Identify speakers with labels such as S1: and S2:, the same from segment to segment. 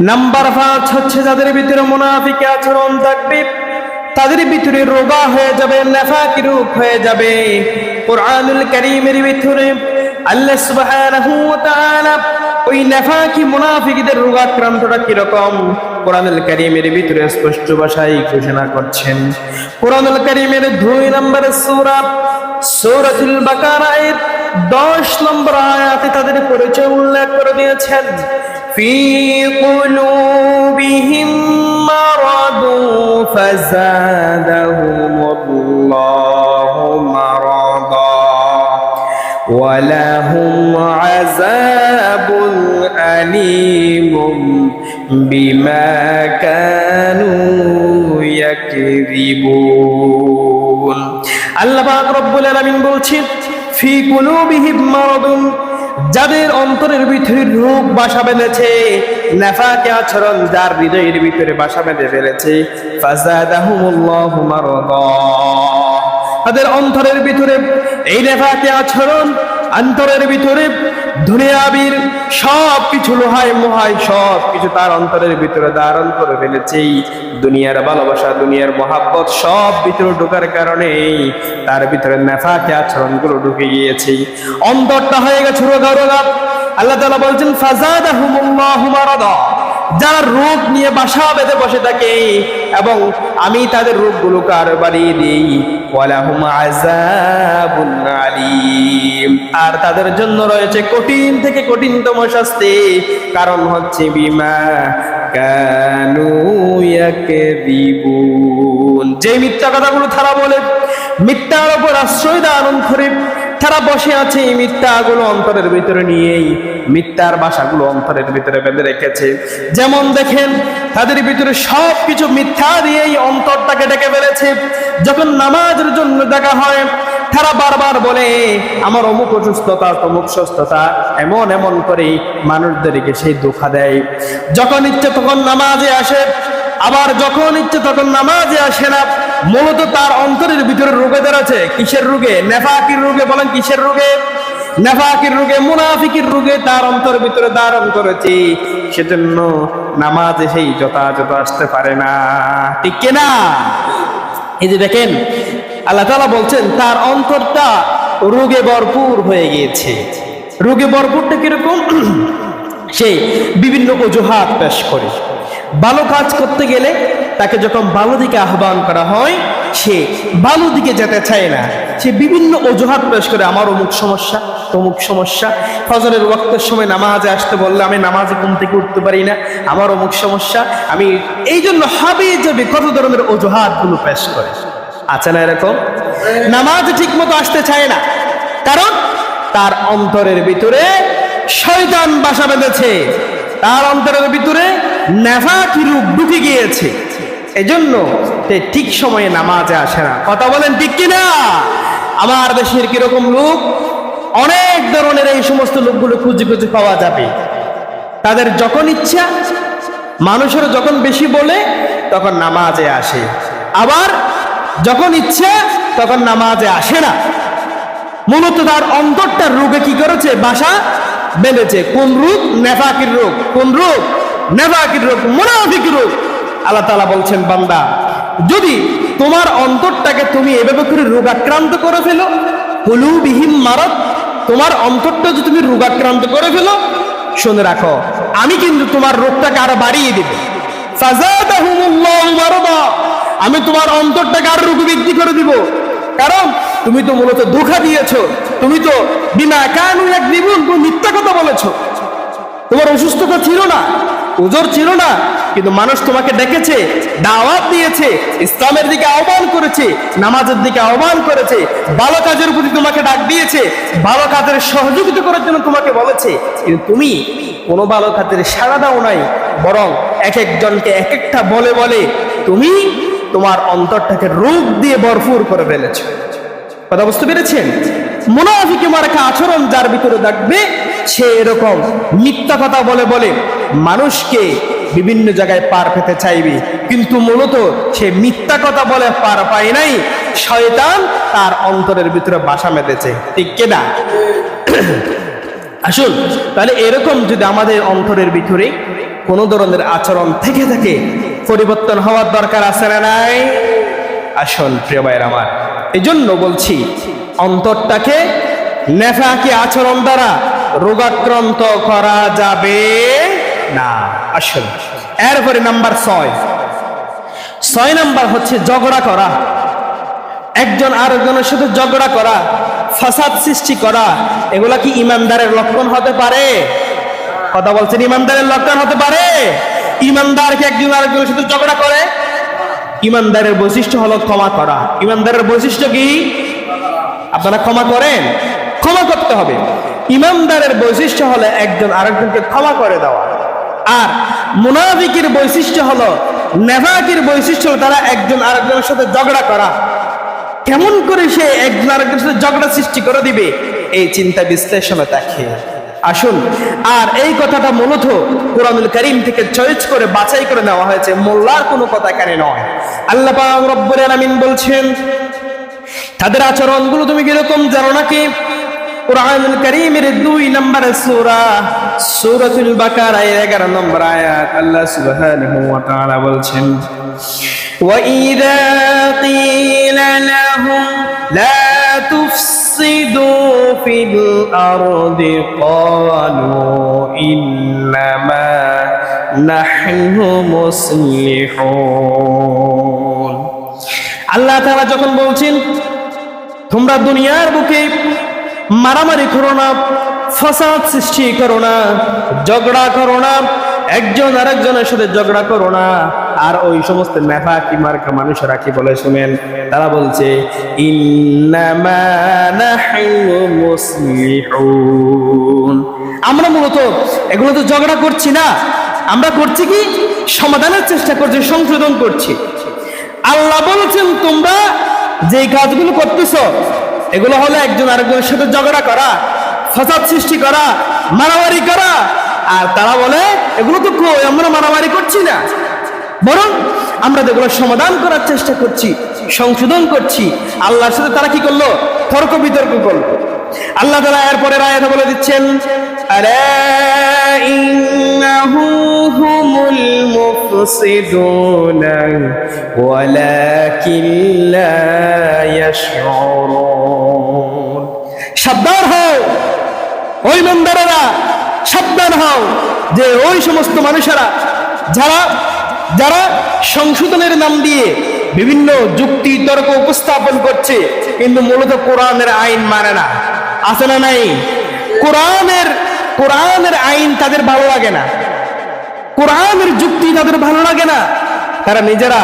S1: Number পাঁচ হচ্ছে যাদের ভিতরে মুনাফিকে আচরণ থাকবে, তাদের ভিতরে রোগা হয়ে যাবে, নেফাকি রূপ হয়ে যাবে। কোরআনুল কারীমের ভিতরে আল্লাহ সুবহানাহু ওয়া তাআলা ওই নেফাকি মুনাফিকদের রোগাক্রান্তটা কীরকম? কোরআনুল কারীমের ভিতরে স্পষ্ট ভাষায় ঘোষণা করছেন। কোরআনুল কারীমের দুই নম্বর সূরা, সূরাতুল বাকারায় 10 নম্বর আয়াতে তাদের পরিচয় উল্লেখ করে দিয়েছেন। في قلوبهم مرض فزادهم الله مرضا ولهم عذاب أليم بما كانوا يكذبون আল্লাহ পাক রব্বুল আলামিন বলছেন ফি কুলুবিহিম মারাদুন যাদের অন্তরের ভিতরে রোগ বাসা বেঁধেছে, নাফাকে আচরণ যার হৃদয়ের ভিতরে বাসা বেঁধে ফেলেছে তাদের অন্তরের ভিতরে এই নেফাকে আচরণ, অন্তরের ভিতরে দুনিয়াবির সব কিছু লোহায় মোহায় সব কিছু তার অন্তরের ভিতরে ধারণ করে ফেলেছে। দুনিয়ার ভালোবাসা, দুনিয়ার মহাব্বত সব ভিতরে ঢোকার কারণে তার ভিতরে নেফাকে আচরণগুলো ঢুকে গিয়েছে। অন্তরটা হয়ে গেছে রোগা রোগা। আল্লাহ তালা বলছেন মারাদা। যারা রোগ নিয়ে বাসা বেঁধে বসে থাকে এবং আমি তাদের রোগগুলোকে আরও বাড়িয়ে দিই। আর তাদের জন্য রয়েছে কঠিন থেকে কঠিনতম শাস্তি, কারণ হচ্ছে বিমা যে মিথ্যা কথাগুলো তারা বলে, মিথ্যার উপর আশ্রয় দান করে তারা বসে আছে এই মিথ্যাগুলো অন্তরের ভিতরে নিয়েই, মিথ্যার বাসাগুলো অন্তরের ভিতরে বেঁধে রেখেছে। যেমন দেখেন, তাদের ভিতরে সব কিছু মিথ্যা দিয়েই অন্তরটাকে ডেকে ফেলেছে। যখন নামাজের জন্য দেখা হয়, তারা বারবার বলে, আমার অমুক অসুস্থতা, তমুক সুস্থতা। এমন এমন করে মানুষদেরকে সেই দুঃখা দেয়। যখন ইচ্ছে তখন নামাজে আসে, আবার যখন ইচ্ছে তখন নামাজে আসে না মূলত তার অন্তরের ভিতরে রোগে দাঁড়াচ্ছে কিসের রোগে? নেফাকির রোগে, বলেন কিসের রোগে? নেফাকির রোগে, মুনাফিকির রোগে তার অন্তর ভিতরে ধারণ করেছি। সেজন্য নামাজে সেই যথাযথ আসতে পারে না। ঠিক কিনা? এই যে দেখেন, আল্লাহ তালা বলছেন, তার অন্তরটা রোগে ভরপুর হয়ে গিয়েছে। রোগে ভরপুরটা কীরকম? সে বিভিন্ন অজুহাত পেশ করে। ভালো কাজ করতে গেলে তাকে যখন ভালো দিকে আহ্বান করা হয়, সে ভালো দিকে যেতে চায় না। সে বিভিন্ন অজুহাত পেশ করে, আমার অমুক সমস্যা, তমুক সমস্যা। ফজরের ওয়াক্তের সময় নামাজে আসতে বললে, আমি নামাজে ঘুম থেকে উঠতে পারি না, আমার অমুক সমস্যা। আমি এই জন্য হবে যাবে কত ধরনের অজুহাতগুলো পেশ করে। আছে না এরকম? নামাজ ঠিক মতো আসতে চায় না। কারণ তার অন্তরের ভিতরে শয়তান বাসা বেঁধেছে। তার অন্তরের ভিতরে নেফাকি রূপ ঢুকে গিয়েছে। এজন্য ঠিক সময়ে নামাজে আসে না। কথা বলেন ঠিক কিনা? আমার দেশের কীরকম লোক? অনেক ধরনের এই সমস্ত লোকগুলো খুঁজে খুঁজে পাওয়া যাবে। তাদের যখন ইচ্ছা মানুষের যখন বেশি বলে, তখন নামাজে আসে। আবার যখন ইচ্ছে, তখন নামাজে আসে না। মূলত তার অন্তরটার রোগে কি করেছে? বাসা বেঁধেছে। কোন রূপ নেফাকির রোগ। কোন রূপ নেফাকির রোগ। মুনাফিক রোগ। আল্লাহ তাআলা বলছেন, বান্দা, যদি তোমার অন্তরটাকে তুমি এভাবে করে রোগাক্রান্ত করে ফেলো হলুবিহীন মারত তোমার অন্তরটা যদি তুমি রোগাক্রান্ত করে ফেলো, শুনে রাখো, আমি কিন্তু তোমার রোগটাকে আরও বাড়িয়ে দেব। আমি তোমার অন্তরটাকে আরও রোগ বৃদ্ধি করে দিব। কারণ তুমি তো মূলত ধোকা দিয়েছ, তুমি তো বিনা কানু এক নিবুন মিথ্যা কথা বলেছ। তোমার অসুস্থতা ছিল না, ওজোর ছিল না, কিন্তু মানুষ তোমাকে ডেকেছে, দাওয়াত দিয়েছে, ইসলামের দিকে আহ্বান করেছে, নামাজের দিকে আহ্বান করেছে, ভালো কাজের প্রতি তোমাকে ডাক দিয়েছে, ভালো কাজের সহযোগিতা করার জন্য তোমাকে বলেছে, কিন্তু তুমি কোনো ভালো কাজের সাড়া দাও নাই, বরং এক একজনকে এক একটা বলে বলে তুমি তোমার অন্তরটাকে রূপ দিয়ে ভরপুর করে ফেলেছ। কথা বুঝতে পেরেছেন? মুনাফিকে মার্কা আচরণ যার ভিতরে থাকবে সে এরকম। মিথ্যা কথা বলে বলে মানুষকে বিভিন্ন জায়গায় পার পেতে চাইবে। কিন্তু মূলত সে মিথ্যা কথা বলে পার পায় নাই। শয়তান তার অন্তরের ভিতরে বাসা মেতেছে ঠিক কিনা আসুন, তাহলে এরকম যদি আমাদের অন্তরের ভিতরে কোন ধরনের আচরণ থেকে থেকে, পরিবর্তন হওয়ার দরকার আছে না নাই? আসল প্রিয় ভাইয়ের আমার। এই জন্য বলছি, অন্তরটাকে নেফাকি আচরণ দ্বারা রোগাক্রান্ত করা যাবে না। আসল এরপরে নাম্বার ছয়। ছয় নাম্বার হচ্ছে ঝগড়া করা। একজন আরেকজনের সাথে ঝগড়া করা ফাসাদ সৃষ্টি করা এগুলা কি ইমানদারের লক্ষণ হতে পারে? কথা বলছেন ইমানদারের লক্ষণ হতে পারে? ইমানদার কি একজন আরেকজনের সাথে ঝগড়া করে? ইমানদারের বৈশিষ্ট্য হলো ক্ষমা করা। ইমানদারের বৈশিষ্ট্য কি? আপনারা ক্ষমা করেন। ক্ষমা করতে হবে। ইমানদারের বৈশিষ্ট্য হলো একজন আরেকজনকে ক্ষমা করে দেওয়া। আর মুনাফিকের বৈশিষ্ট্য হলো নেভাকির বৈশিষ্ট্য হলো তারা একজন আরেকজনের সাথে ঝগড়া করা। কেমন করে সে একজন আরেকজনের সাথে ঝগড়া সৃষ্টি করে দিবে? এই চিন্তা বিশ্লেষণে দেখে। আসুন, আর এই কথাটা মূলত কোরআনুল করিম থেকে চয়েস করে বাছাই করে নেওয়া হয়েছে। মোল্লার কোনো কথা এখানে নয়। আল্লাহ রব্বুল আলামিন বলছেন, তাদের আচরণগুলো তুমি কীরকম জানো নাকি? কোরআনুল করিমের দুই নম্বর সূরা সূরাতুল বাকারা এর 11 নম্বর আয়াত আল্লাহ সুবহানাহু ওয়া তাআলা বলছেন وإذا قيل لهم لا تفسدوا في الأرض قالوا إنما نحن مصلحون আল্লাহ তাআলা যখন বলছেন তোমরা দুনিয়ার বুকে মারামারি করো না, ফসাদ সৃষ্টি করো না, ঝগড়া করো না, একজন আরেকজনের সাথে ঝগড়া করো না। আর ওই সমস্ত মেফা কি মার্কা মানুষেরা কি বলে শুনেন? তারা বলছে আমরা মূলত এগুলো তো ঝগড়া করছি না। আমরা করছি কি? সমাধানের চেষ্টা করছি, সংশোধন করছি। আল্লাহ বলছেন, তোমরা যে কাজগুলো করতেছ এগুলো হলো একজন আরেকজনের সাথে ঝগড়া করা, ফসাদ সৃষ্টি করা, মারামারি করা। আর তারা বলে, এগুলো তো কই? আমরা মারামারি করছি না। বরং আমরা যেগুলো সমাধান করার চেষ্টা করছি, সংশোধন করছি। আল্লাহর সাথে তারা কি করল? তর্ক বিতর্ক করল। আল্লাহ তারা এরপরে রায়তা বলে দিচ্ছেন আরে মুফসিদুনা, ওয়ালাকিন লা সাবধান হও। ওই মন্দারেরা, সাবধান হও যে ওই সমস্ত মানুষেরা যারা যারা সংশোধনের নাম দিয়ে বিভিন্ন যুক্তি, তর্ক উপস্থাপন করছে, কিন্তু মূলত কোরআনের আইন মানে না। আছে না নাই? কোরআনের কোরআনের আইন তাদের ভালো লাগে না। কোরআনের যুক্তি তাদের ভালো লাগে না। তারা নিজেরা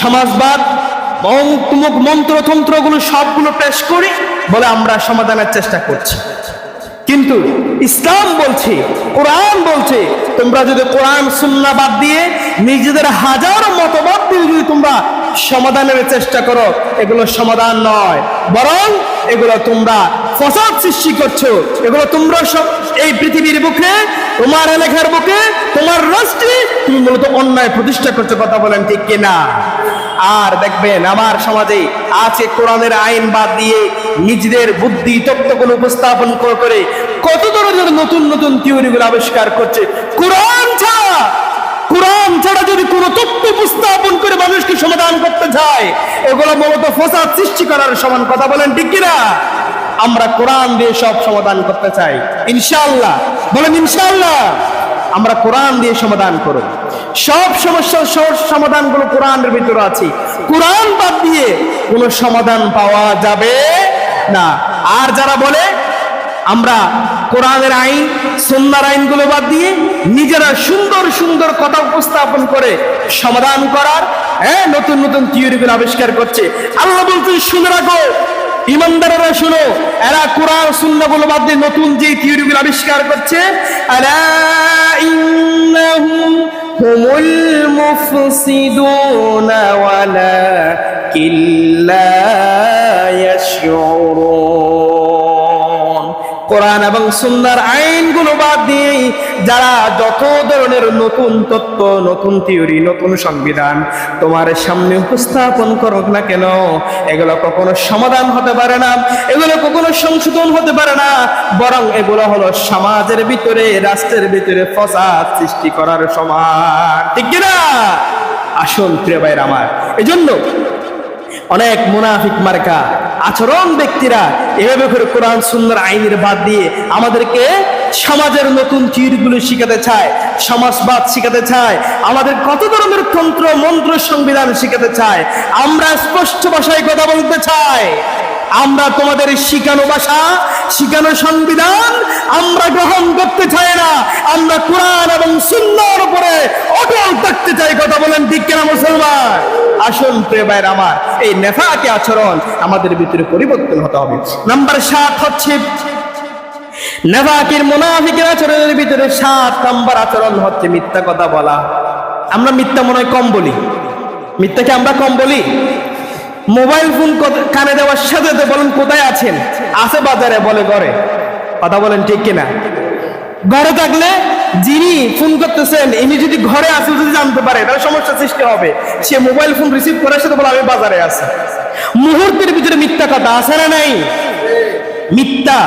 S1: সমাজবাদ অঙ্কুমুক মন্ত্রতন্ত্রগুলো সবগুলো পেশ করে, বলে আমরা সমাধানের চেষ্টা করছি। কিন্তু ইসলাম বলছে, কোরআন বলছে, তোমরা যদি কোরআন, সুন্না বাদ দিয়ে নিজেদের হাজারো মতবাদ দিয়ে যদি তোমরা সমাধানের চেষ্টা করো, এগুলো সমাধান নয়। বরং এগুলো তোমরা ফসাদ সৃষ্টি করছ। এগুলো তোমরা সব এই পৃথিবীর বুকে, তোমার এলাকার বুকে, তোমার রাষ্ট্রে তুমি মূলত অন্যায় প্রতিষ্ঠা করছ, কথা বলেন ঠিক কিনা? আর দেখবেন আমার সমাজে আছে কোরআনের আইন বাদ দিয়ে নিজেদের বুদ্ধি তত্ত্বগুলো উপস্থাপন করে কত ধরনের নতুন নতুন থিওরিগুলো আবিষ্কার করছে। কোরআন ছাড়া ছাড়া যদি উপস্থাপন করে মানুষকে সমাধান করতে চায় এগুলো মূলত সৃষ্টি করার সমান কথা বলেন আমরা কোরআন দিয়ে সব সমাধান করতে চাই। ইনশাআল্লাহ। বলেন ইনশাআল্লাহ। আমরা কোরআন দিয়ে সমাধান করব সব সমস্যার সব সমাধানগুলো কোরআনের ভিতরে আছে। কোরআন বাদ দিয়ে কোনো সমাধান পাওয়া যাবে না। আর যারা বলে, আমরা কোরআনের আইন সন্ন্যার আইনগুলো বাদ দিয়ে নিজেরা সুন্দর সুন্দর কথা উপস্থাপন করে সমাধান করার হ্যাঁ নতুন নতুন থিওরিগুলো আবিষ্কার করছে। আল্লাহ বলছেন, শুনে রাখো ইমানদারেরা শুনো, এরা কোরআন সুন্নাগুলো বাদ দিয়ে নতুন যে থিওরিগুলো আবিষ্কার করছে, আলা ইন্নাহুম হুমুল মুফসিদুনা ওয়ালাকিন লা ইয়াশউরুন। কোরআন এবং সুন্দর আইনগুলো বাদ দিয়ে যারা যত ধরনের নতুন তত্ত্ব, নতুন থিওরি নতুন সংবিধান তোমার সামনে উপস্থাপন করুক না কেন, এগুলো কখনো সমাধান হতে পারে না, এগুলো কখনো সংশোধন হতে পারে না, বরং এগুলো হলো সমাজের ভিতরে, রাষ্ট্রের ভিতরে ফসাদ সৃষ্টি করার সমান ঠিক কিনা? আসুন প্রিয় ভাইয়ের আমার, এজন্য অনেক মুনাফিক মার্কা, আচরণ ব্যক্তিরা এভাবে করে কোরআন সুন্দর আইনের বাদ দিয়ে আমাদেরকে সমাজের নতুন চিরগুলো শিখাতে চায়, সমাজবাদ শিখাতে চায়, আমাদের কত ধরনের তন্ত্র, মন্ত্র, সংবিধান শিখাতে চায়, আমরা স্পষ্ট ভাষায় কথা বলতে চাই। আমরা তোমাদের শিখানো ভাষা, শিখানো সংবিধান আমরা গ্রহণ করতে চাই না। আমরা কোরআন এবং সুন্দর উপরে অটল থাকতে চাই, কথা বলেন ঠিক কিনা মুসলমান? আসুন প্রিয় ভাইয়ের আমার, এই নেফাকে আচরণ আমাদের ভিতরে পরিবর্তন হতে হবে। নাম্বার সাত হচ্ছে, নেফাকির মুনাফিকের আচরণের ভিতরে সাত নাম্বার আচরণ হচ্ছে মিথ্যা কথা বলা। আমরা মিথ্যা মনে হয় কম বলি। মিথ্যাকে আমরা কম বলি? মোবাইল ফোন কানে দেওয়ার সাথে বলেন, কোথায় আছেন? আছে বাজারে বলে ঘরে। কথা বলেন ঠিক কিনা? ঘরে থাকলে যিনি ফোন করতেছেন, ইনি যদি ঘরে আসে যদি জানতে পারে, তাহলে সমস্যা সৃষ্টি হবে। সে মোবাইল ফোন রিসিভ করার সাথে বলে, আমি বাজারে আছি। মুহূর্তের ভিতরে মিথ্যা কথা আছে না নাই? মিথ্যা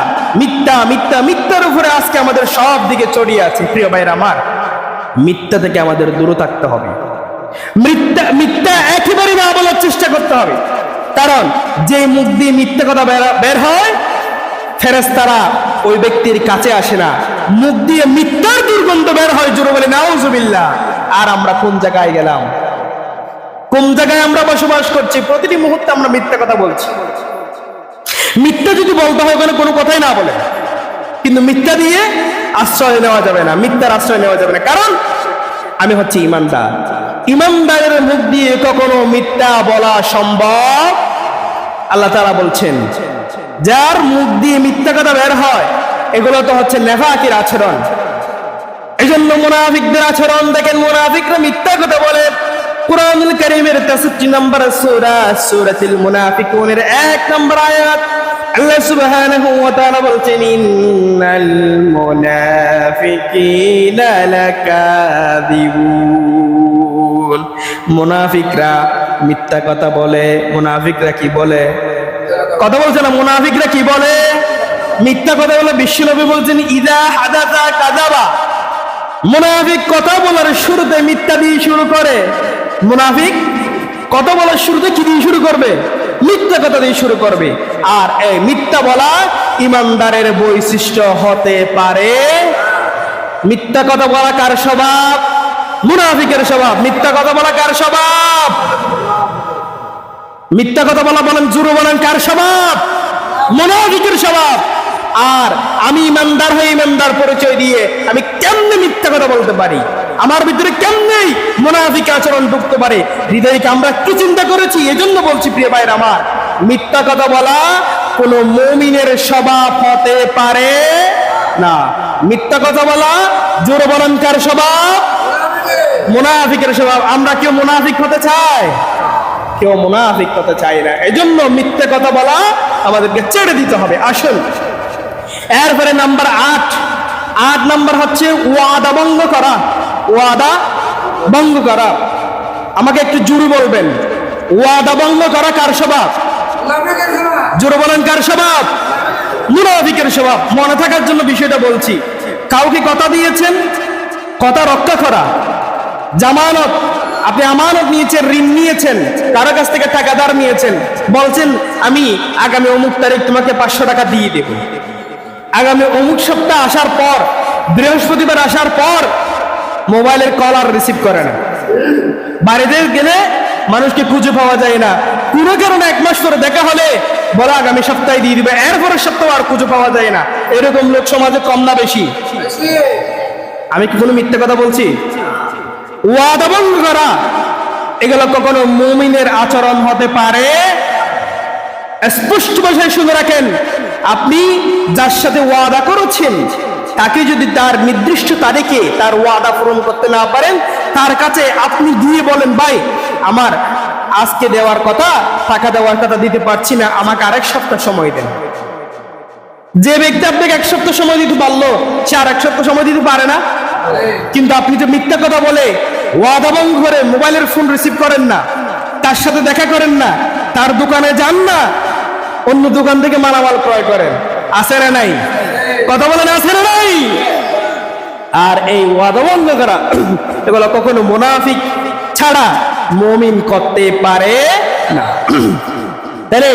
S1: মিথ্যা মিথ্যা, মিথ্যার উপরে আজকে আমাদের সব দিকে চড়িয়ে আছে, প্রিয় ভাইরা আমার। মিথ্যা থেকে আমাদের দূরে থাকতে হবে। মিথ্যা মিথ্যা একেবারে না বলার চেষ্টা করতে হবে। কারণ যে মুখ দিয়ে মিথ্যা কথা বের হয় ফেরেস্তারা ওই ব্যক্তির কাছে আসে না। মুখ দিয়ে মিথ্যার দুর্গন্ধ বের হয় জোরে বলে, নাউজুবিল্লাহ। আর আমরা কোন জায়গায় গেলাম? কোন জায়গায় আমরা বসবাস করছি? প্রতিটি মুহূর্তে আমরা মিথ্যা কথা বলছি। মিথ্যা যদি বলতে হয় ওখানে কোনো কথাই না বলে। কিন্তু মিথ্যা দিয়ে আশ্রয় নেওয়া যাবে না, মিথ্যার আশ্রয় নেওয়া যাবে না। কারণ আমি হচ্ছি ইমানদার। ইমানদারের মুখ দিয়ে কখনো মিথ্যা বলা সম্ভব? আল্লাহ তারা বলছেন যার মুখ দিয়ে মিথ্যা কথা বের হয়, এগুলো তো হচ্ছে নেফাকির আচরণ। এই জন্য মুনাফিকদের আচরণ দেখেন, মুনাফিকরা মিথ্যা কথা বলে। কোরআনুল কারীমের 63 নম্বর সূরা, সূরাতুল মুনাফিকুনের এক নম্বর আয়াত। আল্লাহ সুবহানাহু ওয়া তাআলা বলছেন, ইন্নাল মুনাফিকিনা লাকাযিবুন। মুনাফিকরা মিথ্যা কথা বলে, মুনাফিকরা কি বলে? কথা বলছে না, মুনাফিকরা কি বলে? মিথ্যা কথা বলে বিশ্বনবী বলছেন, ইদা হাদাতা কাযাবা। মুনাফিক কথা বলার শুরুতে মিথ্যা দিয়ে শুরু করে। মুনাফিক কথা বলার শুরুতে কি দিয়ে শুরু করবে? মিথ্যা কথা দিয়ে শুরু করবে। আর এই মিথ্যা বলা ইমানদারের বৈশিষ্ট্য হতে পারে। মিথ্যা কথা বলা কার স্বভাব? মুনাফিকের স্বভাব। মিথ্যা কথা বলা কার স্বভাব? মিথ্যা কথা বলা বলেন, জুরু বলেন, কার স্বভাব? মুনাফিকের স্বভাব। আর আমি ইমানদার হয়ে ইমানদার পরিচয় দিয়ে আমি কেমনে মিথ্যা কথা বলতে পারি? আমার ভিতরে কেমনেই মুনাফিক আচরণ ঢুকতে পারে? হৃদয়কে আমরা কি চিন্তা করেছি, এজন্য বলছি, প্রিয় ভাইয়ের আমার, মিথ্যা কথা বলা কোন মুমিনের স্বভাব হতে পারে না। মিথ্যা কথা বলা, জোর বলেন, কার স্বভাব? মুনাফিকের স্বভাব। আমরা কেউ মুনাফিক হতে চাই? কেউ মুনাফিক কথা চায় না। এজন্য মিথ্যে কথা বলা আমাদেরকে ছেড়ে দিতে হবে। আসুন। এরপরে নাম্বার আট। আট নাম্বার হচ্ছে ওয়াদা ভঙ্গ করা। ওয়াদা ভঙ্গ করা। আমাকে একটু জুড়ে বলবেন। ওয়াদা ভঙ্গ করা কার স্বভাব। জোরে বলেন কার স্বভাব? মুনাফিকের স্বভাব। মনে থাকার জন্য বিষয়টা বলছি। কাউকে কথা দিয়েছেন কথা রক্ষা করা। জামানত আপনি আমানত নিয়েছেন, ঋণ নিয়েছেন, কারও কাছ থেকে টাকা ধার নিয়েছেন, বলছেন, আমি আগামী অমুক তারিখ তোমাকে পাঁচশো টাকা দিয়ে দেব। আগামী অমুক সপ্তাহ আসার পর, বৃহস্পতিবার আসার পর, মোবাইলের কল আর রিসিভ করে না। বাড়িতে গেলে মানুষকে খুঁজে পাওয়া যায় না। কোনো কারণে এক মাস পরে দেখা হলে বলা, আগামী সপ্তাহে দিয়ে দিবে। এরপরের সপ্তাহ আর খুঁজে পাওয়া যায় না। এরকম লোক সমাজে কম না বেশি। আমি কি কোনো মিথ্যে কথা বলছি? ওয়াদা ভঙ্গ করা। এগুলো কখনো মুমিনের আচরণ হতে পারে। স্পষ্ট ভাষায় শুনে রাখেন, আপনি যার সাথে ওয়াদা করেছেন, তাকে যদি তার নির্দিষ্ট তারিখে তার ওয়াদা পূরণ করতে না পারেন, তার কাছে আপনি গিয়ে বলেন, ভাই, আমার আজকে দেওয়ার কথা, টাকা দেওয়ার কথা দিতে পারছি না, আমাকে আরেক সপ্তাহ সময় দেন। যে ব্যক্তি আপনাকে এক সপ্তাহ সময় দিতে পারল, সে আর এক সপ্তাহ সময় দিতে পারে না। কিন্তু আপনি যে মিথ্যা কথা বলে ওয়াদা ভঙ্গ করে মোবাইলের ফোন রিসিভ করেন না, তার সাথে দেখা করেন না, তার দোকানে যান না, অন্য দোকান থেকে মালামাল ক্রয় করেন, আছে না নাই? কথা বলেন, আছে না নাই? আর এই ওয়াদা ভঙ্গ করা, এগুলো কখনো মুনাফিক ছাড়া মমিন করতে পারে না। তাহলে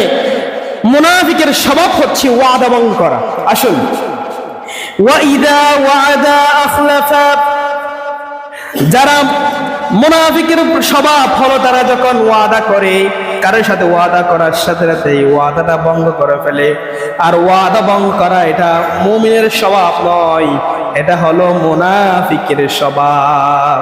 S1: মুনাফিকের স্বভাব হচ্ছে ওয়াদা ভঙ্গ করা। আসুন। যারা মুনাফিকের স্বভাব হলো, তারা যখন ওয়াদা করে, কারোর সাথে ওয়াদা করার সাথে সাথে ওয়াদাটা ভঙ্গ করে ফেলে। আর ওয়াদা ভঙ্গ করা এটা মুমিনের স্বভাব নয়, এটা হলো মুনাফিকের স্বভাব।